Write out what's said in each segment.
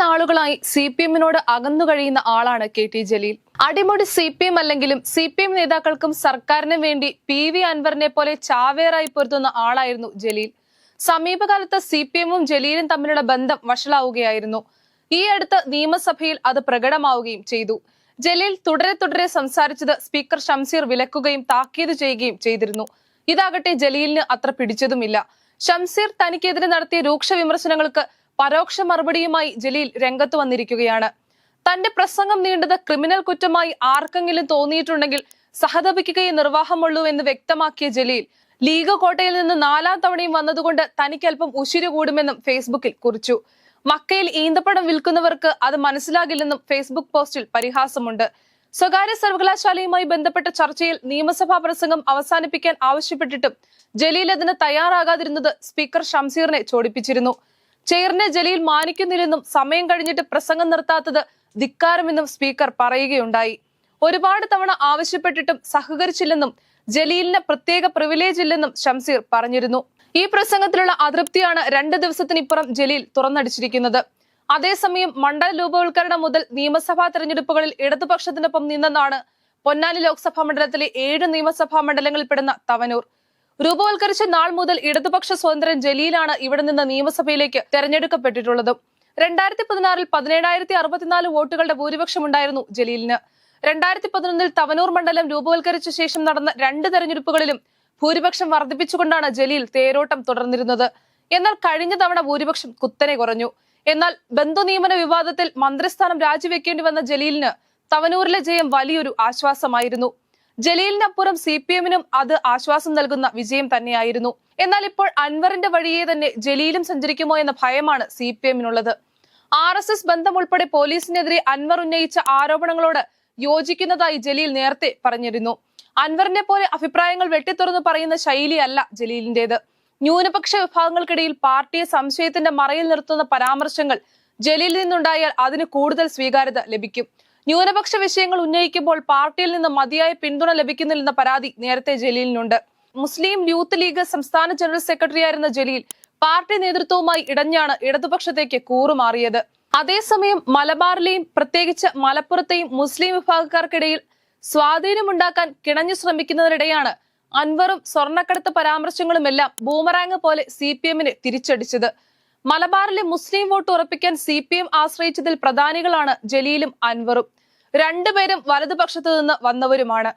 നാളുകളായി C P എമ്മിനോട് അകന്നു കഴിയുന്ന ആളാണ് കെ ടി ജലീൽ. അടിമുടി സി പി എം അല്ലെങ്കിലും സി പി എം നേതാക്കൾക്കും സർക്കാരിനും വേണ്ടി പി വി അൻവറിനെ പോലെ ചാവേറായി പൊരുത്തുന്ന ആളായിരുന്നു ജലീൽ. സമീപകാലത്ത് സി പി എമ്മും ജലീലും തമ്മിലുള്ള ബന്ധം വഷളാവുകയായിരുന്നു. ഈ അടുത്ത് നിയമസഭയിൽ അത് പ്രകടമാവുകയും ചെയ്തു. ജലീൽ തുടരെ തുടരെ സംസാരിച്ചത് സ്പീക്കർ ഷംസീർ വിലക്കുകയും താക്കീത് ചെയ്യുകയും ചെയ്തിരുന്നു. ഇതാകട്ടെ ജലീലിന് അത്ര പിടിച്ചതുമില്ല. ഷംസീർ തനിക്കെതിരെ നടത്തിയ രൂക്ഷ വിമർശനങ്ങൾക്ക് പരോക്ഷ മറുപടിയുമായി ജലീൽ രംഗത്ത് വന്നിരിക്കുകയാണ്. തന്റെ പ്രസംഗം നീണ്ടത് ക്രിമിനൽ കുറ്റമായി ആർക്കെങ്കിലും തോന്നിയിട്ടുണ്ടെങ്കിൽ സഹതപിക്കുകയെ നിർവാഹമുള്ളൂ എന്ന് വ്യക്തമാക്കിയ ജലീൽ ലീഗ് കോട്ടയിൽ നിന്ന് നാലാം തവണയും വന്നതുകൊണ്ട് തനിക്ക് അല്പം ഉശിരു കൂടുമെന്നും ഫേസ്ബുക്കിൽ കുറിച്ചു. മക്കയിൽ ഈന്തപ്പഴം വിൽക്കുന്നവർക്ക് അത് മനസ്സിലാകില്ലെന്നും ഫേസ്ബുക്ക് പോസ്റ്റിൽ പരിഹാസമുണ്ട്. സ്വകാര്യ സർവകലാശാലയുമായി ബന്ധപ്പെട്ട ചർച്ചയിൽ നിയമസഭാ പ്രസംഗം അവസാനിപ്പിക്കാൻ ആവശ്യപ്പെട്ടിട്ടും ജലീൽ അതിന് തയ്യാറാകാതിരുന്നത് സ്പീക്കർ ഷംസീറിനെ ചോടിപ്പിച്ചിരുന്നു ചെയറിനെ ജലീൽ മാനിക്കുന്നില്ലെന്നും സമയം കഴിഞ്ഞിട്ട് പ്രസംഗം നിർത്താത്തത് ധിക്കാരമെന്നും സ്പീക്കർ പറയുകയുണ്ടായി. ഒരുപാട് തവണ ആവശ്യപ്പെട്ടിട്ടും സഹകരിച്ചില്ലെന്നും ജലീലിന് പ്രത്യേക പ്രിവിലേജ് ഇല്ലെന്നും ഷംസീർ പറഞ്ഞിരുന്നു. ഈ പ്രസംഗത്തിലുള്ള അതൃപ്തിയാണ് രണ്ട് ദിവസത്തിനിപ്പുറം ജലീൽ തുറന്നടിച്ചിരിക്കുന്നത്. അതേസമയം മണ്ഡല രൂപവൽക്കരണം മുതൽ നിയമസഭാ തെരഞ്ഞെടുപ്പുകളിൽ ഇടതുപക്ഷത്തിനൊപ്പം നിന്നെന്നാണ് പൊന്നാനി ലോക്സഭാ മണ്ഡലത്തിലെ ഏഴ് നിയമസഭാ മണ്ഡലങ്ങളിൽപ്പെടുന്ന തവനൂർ. രൂപവൽക്കരിച്ച നാൾ മുതൽ ഇടതുപക്ഷ സ്വതന്ത്രൻ ജലീലാണ് ഇവിടെ നിന്ന് നിയമസഭയിലേക്ക് തെരഞ്ഞെടുക്കപ്പെട്ടിട്ടുള്ളത്. രണ്ടായിരത്തി പതിനാറിൽ പതിനേഴായിരത്തി അറുപത്തിനാല് വോട്ടുകളുടെ ഭൂരിപക്ഷമുണ്ടായിരുന്നു ജലീലിന്. രണ്ടായിരത്തി പതിനൊന്നിൽ തവനൂർ മണ്ഡലം രൂപവൽക്കരിച്ച ശേഷം നടന്ന രണ്ട് തെരഞ്ഞെടുപ്പുകളിലും ഭൂരിപക്ഷം വർദ്ധിപ്പിച്ചുകൊണ്ടാണ് ജലീൽ തേരോട്ടം തുടർന്നിരുന്നത്. എന്നാൽ കഴിഞ്ഞ തവണ ഭൂരിപക്ഷം കുത്തനെ കുറഞ്ഞു. എന്നാൽ ബന്ധു നിയമന വിവാദത്തിൽ മന്ത്രിസ്ഥാനം രാജിവെക്കേണ്ടി വന്ന ജലീലിന് തവനൂരിലെ ജയം വലിയൊരു ആശ്വാസമായിരുന്നു. ജലീലിനപ്പുറം സി പി എമ്മിനും അത് ആശ്വാസം നൽകുന്ന വിജയം തന്നെയായിരുന്നു. എന്നാൽ ഇപ്പോൾ അൻവറിന്റെ വഴിയെ തന്നെ ജലീലും സഞ്ചരിക്കുമോ എന്ന ഭയമാണ് സി പി എമ്മിനുള്ളത്. ആർ എസ് എസ് ബന്ധം ഉൾപ്പെടെ പോലീസിനെതിരെ അൻവർ ഉന്നയിച്ച ആരോപണങ്ങളോട് യോജിക്കുന്നതായി ജലീൽ നേരത്തെ പറഞ്ഞിരുന്നു. അൻവറിനെ പോലെ അഭിപ്രായങ്ങൾ വെട്ടിത്തുറന്ന് പറയുന്ന ശൈലിയല്ല ജലീലിന്റേത്. ന്യൂനപക്ഷ വിഭാഗങ്ങൾക്കിടയിൽ പാർട്ടിയെ സംശയത്തിന്റെ മറയിൽ നിർത്തുന്ന പരാമർശങ്ങൾ ജലീലിൽ നിന്നുണ്ടായാൽ അതിന് കൂടുതൽ സ്വീകാര്യത ലഭിക്കും. ന്യൂനപക്ഷ വിഷയങ്ങൾ ഉന്നയിക്കുമ്പോൾ പാർട്ടിയിൽ നിന്ന് മതിയായ പിന്തുണ ലഭിക്കുന്നില്ലെന്ന പരാതി നേരത്തെ ജലീലിനുണ്ട്. മുസ്ലിം യൂത്ത് ലീഗ് സംസ്ഥാന ജനറൽ സെക്രട്ടറി ആയിരുന്ന ജലീൽ പാർട്ടി നേതൃത്വവുമായി ഇടഞ്ഞാണ് ഇടതുപക്ഷത്തേക്ക് കൂറുമാറിയത്. അതേസമയം മലബാറിലെയും പ്രത്യേകിച്ച് മലപ്പുറത്തെയും മുസ്ലിം വിഭാഗക്കാർക്കിടയിൽ സ്വാധീനമുണ്ടാക്കാൻ കിണഞ്ഞു ശ്രമിക്കുന്നതിനിടെയാണ് അൻവറും സ്വർണക്കടത്ത് പരാമർശങ്ങളുമെല്ലാം ബൂമറാങ് പോലെ സി പി എമ്മിന് തിരിച്ചടിച്ചത്. മലബാറിലെ മുസ്ലിം വോട്ട് ഉറപ്പിക്കാൻ സി പി എം ആശ്രയിച്ചതിൽ പ്രധാനികളാണ് ജലീലും അൻവറും. രണ്ടുപേരും വലതുപക്ഷത്തു നിന്ന് വന്നവരുമാണ്.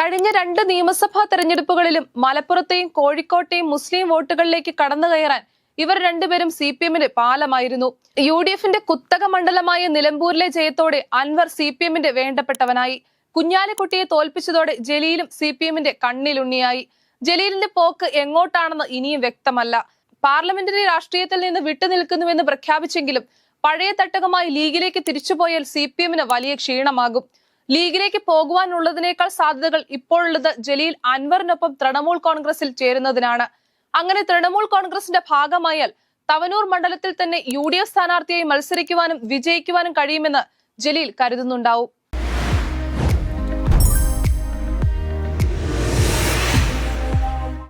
കഴിഞ്ഞ രണ്ട് നിയമസഭാ തെരഞ്ഞെടുപ്പുകളിലും മലപ്പുറത്തെയും കോഴിക്കോട്ടെയും മുസ്ലിം വോട്ടുകളിലേക്ക് കടന്നു കയറാൻ ഇവർ രണ്ടുപേരും സി പി എമ്മിന്റെ പാലമായിരുന്നു. യു ഡി എഫിന്റെ കുത്തക മണ്ഡലമായ നിലമ്പൂരിലെ ജയത്തോടെ അൻവർ സി പി എമ്മിന്റെ വേണ്ടപ്പെട്ടവനായി. കുഞ്ഞാലിക്കുട്ടിയെ തോൽപ്പിച്ചതോടെ ജലീലും സി പി എമ്മിന്റെ കണ്ണിലുണ്ണിയായി. ജലീലിന്റെ പോക്ക് എങ്ങോട്ടാണെന്ന് ഇനിയും വ്യക്തമല്ല. പാർലമെന്ററി രാഷ്ട്രീയത്തിൽ നിന്ന് വിട്ടുനിൽക്കുന്നുവെന്ന് പ്രഖ്യാപിച്ചെങ്കിലും പഴയ തട്ടകമായി ലീഗിലേക്ക് തിരിച്ചുപോയാൽ സി പി എമ്മിന് വലിയ ക്ഷീണമാകും. ലീഗിലേക്ക് പോകുവാനുള്ളതിനേക്കാൾ സാധ്യതകൾ ഇപ്പോഴുള്ളത് ജലീൽ അൻവറിനൊപ്പം തൃണമൂൽ കോൺഗ്രസിൽ ചേരുന്നതിനാണ്. അങ്ങനെ തൃണമൂൽ കോൺഗ്രസിന്റെ ഭാഗമായാൽ തവനൂർ മണ്ഡലത്തിൽ തന്നെ യു ഡി എഫ് സ്ഥാനാർത്ഥിയായി മത്സരിക്കുവാനും വിജയിക്കുവാനും കഴിയുമെന്ന് ജലീൽ കരുതുന്നുണ്ടാവും.